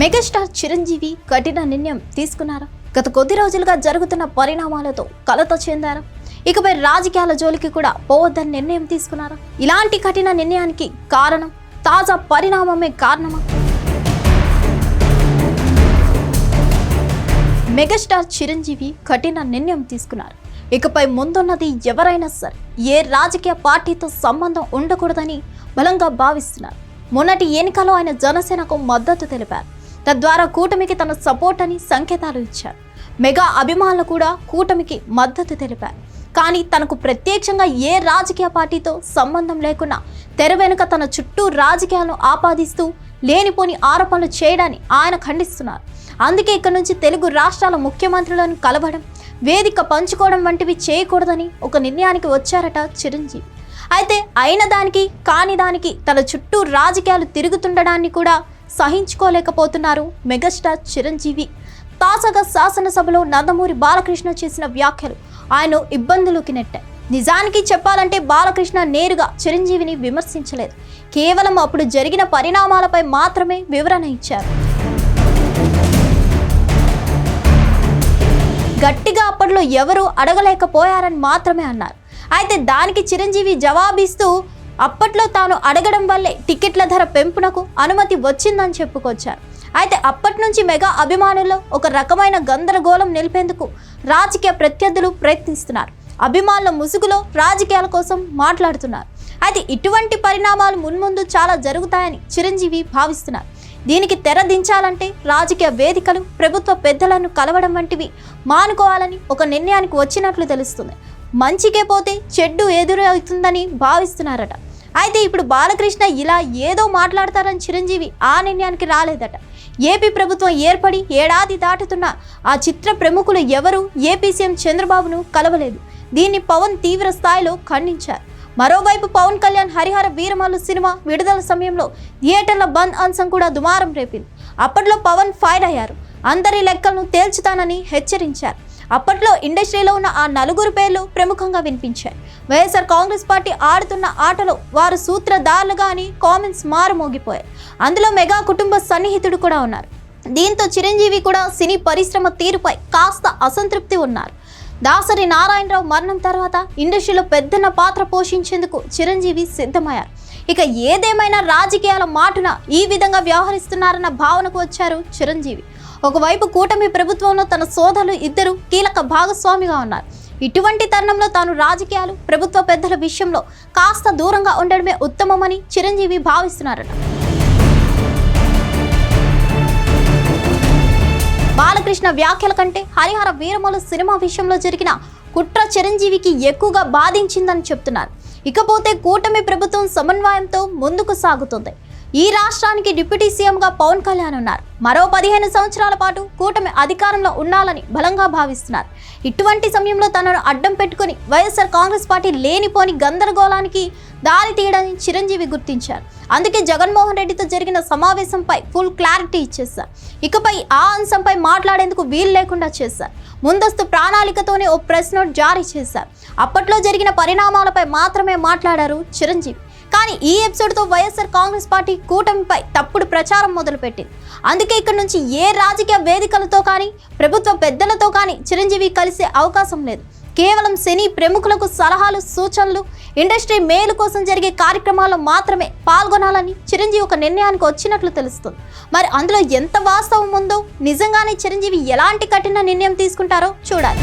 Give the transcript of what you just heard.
Megastar Chiranjeevi కఠిన నిర్ణయం తీసుకున్నారా? గత కొద్ది రోజులుగా జరుగుతున్న పరిణామాలతో కలత చెందారా? ఇకపై రాజకీయాల జోలికి కూడా పోవద్దని నిర్ణయం తీసుకున్నారా? ఇలాంటి కఠిన నిర్ణయానికి కారణం తాజా పరిణామమే కారణమా? మెగాస్టార్ చిరంజీవి కఠిన నిర్ణయం తీసుకున్నారు. ఇకపై ముందున్నది ఎవరైనా సరే ఏ రాజకీయ పార్టీతో సంబంధం ఉండకూడదని బలంగా భావిస్తున్నారు. మొన్నటి ఎన్నికలో ఆయన జనసేనకు మద్దతు తెలిపారు. తద్వారా కూటమికి తన సపోర్ట్ అని సంకేతాలు ఇచ్చారు. మెగా అభిమానులు కూడా కూటమికి మద్దతు తెలిపారు. కానీ తనకు ప్రత్యక్షంగా ఏ రాజకీయ పార్టీతో సంబంధం లేకుండా తెర వెనుక తన చుట్టూ రాజకీయాలను ఆపాదిస్తూ లేనిపోని ఆరోపణలు చేయడాన్ని ఆయన ఖండిస్తున్నారు. అందుకే ఇక్కడ నుంచి తెలుగు రాష్ట్రాల ముఖ్యమంత్రులను కలవడం వేదిక పంచుకోవడం వంటివి చేయకూడదని ఒక నిర్ణయానికి వచ్చారట చిరంజీవి. అయితే అయిన దానికి కాని దానికి తన చుట్టూ రాజకీయాలు తిరుగుతుండడాన్ని కూడా సహించుకోలేకపోతున్నారు మెగాస్టార్ చిరంజీవి. తాజాగా శాసనసభలో నందమూరి బాలకృష్ణ చేసిన వ్యాఖ్యలు ఆయన ఇబ్బందులోకి నెట్టాయి. నిజానికి చెప్పాలంటే బాలకృష్ణ నేరుగా చిరంజీవిని విమర్శించలేదు. కేవలం అప్పుడు జరిగిన పరిణామాలపై మాత్రమే వివరణ ఇచ్చారు. గట్టిగా అప్పట్లో ఎవరూ అడగలేకపోయారని మాత్రమే అన్నారు. అయితే దానికి చిరంజీవి జవాబిస్తూ అప్పట్లో తాను అడగడం వల్లే టికెట్ల ధర పెంపునకు అనుమతి వచ్చిందని చెప్పుకొచ్చారు. అయితే అప్పటి నుంచి మెగా అభిమానుల్లో ఒక రకమైన గందరగోళం నిలిపేందుకు రాజకీయ ప్రత్యర్థులు ప్రయత్నిస్తున్నారు. అభిమానుల ముసుగులో రాజకీయాల కోసం మాట్లాడుతున్నారు. అయితే ఇటువంటి పరిణామాలు మున్ముందు చాలా జరుగుతాయని చిరంజీవి భావిస్తున్నారు. దీనికి తెర దించాలంటే రాజకీయ వేదికలు ప్రభుత్వ పెద్దలను కలవడం వంటివి మానుకోవాలని ఒక నిర్ణయానికి వచ్చినట్లు తెలుస్తుంది. మంచికే పోతే చెడ్డు ఎదురవుతుందని భావిస్తున్నారట. అయితే ఇప్పుడు బాలకృష్ణ ఇలా ఏదో మాట్లాడతారని చిరంజీవి ఆ నిర్ణయానికి రాలేదట. ఏపీ ప్రభుత్వం ఏర్పడి ఏడాది దాటుతున్న ఆ చిత్ర ప్రముఖులు ఎవరు? ఏపీ సీఎం చంద్రబాబును కలవలేదు. దీన్ని పవన్ తీవ్ర స్థాయిలో ఖండించారు. మరోవైపు పవన్ కళ్యాణ్ హరిహర వీరమల్లు సినిమా విడుదల సమయంలో థియేటర్ల బంద్ అంశం కూడా దుమారం రేపింది. అప్పట్లో పవన్ ఫైర్ అయ్యారు. అందరి లెక్కలను తేల్చుతానని హెచ్చరించారు. అప్పట్లో ఇండస్ట్రీలో ఉన్న ఆ నలుగురు పేర్లు ప్రముఖంగా వినిపించాయి. వైఎస్ఆర్ కాంగ్రెస్ పార్టీ ఆడుతున్న ఆటలో వారు సూత్రధారులుగా అని కామెంట్స్ మారుమోగిపోయాయి. అందులో మెగా కుటుంబ సన్నిహితుడు కూడా ఉన్నారు. దీంతో చిరంజీవి కూడా సినీ పరిశ్రమ తీరుపై కాస్త అసంతృప్తి ఉన్నారు. దాసరి నారాయణరావు మరణం తర్వాత ఇండస్ట్రీలో పెద్దన్న పాత్ర పోషించేందుకు చిరంజీవి సిద్ధమయ్యారు. ఇక ఏదేమైనా రాజకీయాల మాటున ఈ విధంగా వ్యవహరిస్తున్నారన్న భావనకు వచ్చారు చిరంజీవి. ఒకవైపు కూటమి ప్రభుత్వంలో తన సోదరులు ఇద్దరు కీలక భాగస్వామిగా ఉన్నారు. ఇటువంటి తరుణంలో తాను రాజకీయాలు ప్రభుత్వ పెద్దల విషయంలో కాస్త దూరంగా ఉండడమే ఉత్తమమని చిరంజీవి భావిస్తున్నారట. బాలకృష్ణ వ్యాఖ్యల కంటే హరిహర వీరమలు సినిమా విషయంలో జరిగిన కుట్ర చిరంజీవికి ఎక్కువగా బాధించిందని చెప్తున్నారు. ఇకపోతే కూటమి ప్రభుత్వం సమన్వయంతో ముందుకు సాగుతుంది. ఈ రాష్ట్రానికి డిప్యూటీ సీఎంగా పవన్ కళ్యాణ్ ఉన్నారు. మరో పదిహేను సంవత్సరాల పాటు కూటమి అధికారంలో ఉండాలని బలంగా భావిస్తున్నారు. ఇటువంటి సమయంలో తనను అడ్డం పెట్టుకుని వైఎస్ఆర్ కాంగ్రెస్ పార్టీ లేనిపోని గందరగోళానికి దారి తీయడాన్ని చిరంజీవి గుర్తించారు. అందుకే జగన్మోహన్ రెడ్డితో జరిగిన సమావేశంపై ఫుల్ క్లారిటీ ఇచ్చేశారు. ఇకపై ఆ అంశంపై మాట్లాడేందుకు వీలు లేకుండా చేశారు. ముందస్తు ప్రణాళికతోనే ఓ ప్రెస్ నోట్ జారీ చేశారు. అప్పట్లో జరిగిన పరిణామాలపై మాత్రమే మాట్లాడారు చిరంజీవి. కానీ ఈ ఎపిసోడ్తో Y S R Congress party కూటమిపై తప్పుడు ప్రచారం మొదలుపెట్టింది. అందుకే ఇక్కడ నుంచి ఏ రాజకీయ వేదికలతో కానీ ప్రభుత్వ పెద్దలతో కానీ చిరంజీవి కలిసే అవకాశం లేదు. కేవలం సినీ ప్రముఖులకు సలహాలు సూచనలు ఇండస్ట్రీ మేలు కోసం జరిగే కార్యక్రమాల్లో మాత్రమే పాల్గొనాలని చిరంజీవి ఒక నిర్ణయానికి వచ్చినట్లు తెలుస్తుంది. మరి అందులో ఎంత వాస్తవం ఉందో నిజంగానే చిరంజీవి ఎలాంటి కఠిన నిర్ణయం తీసుకుంటారో చూడాలి.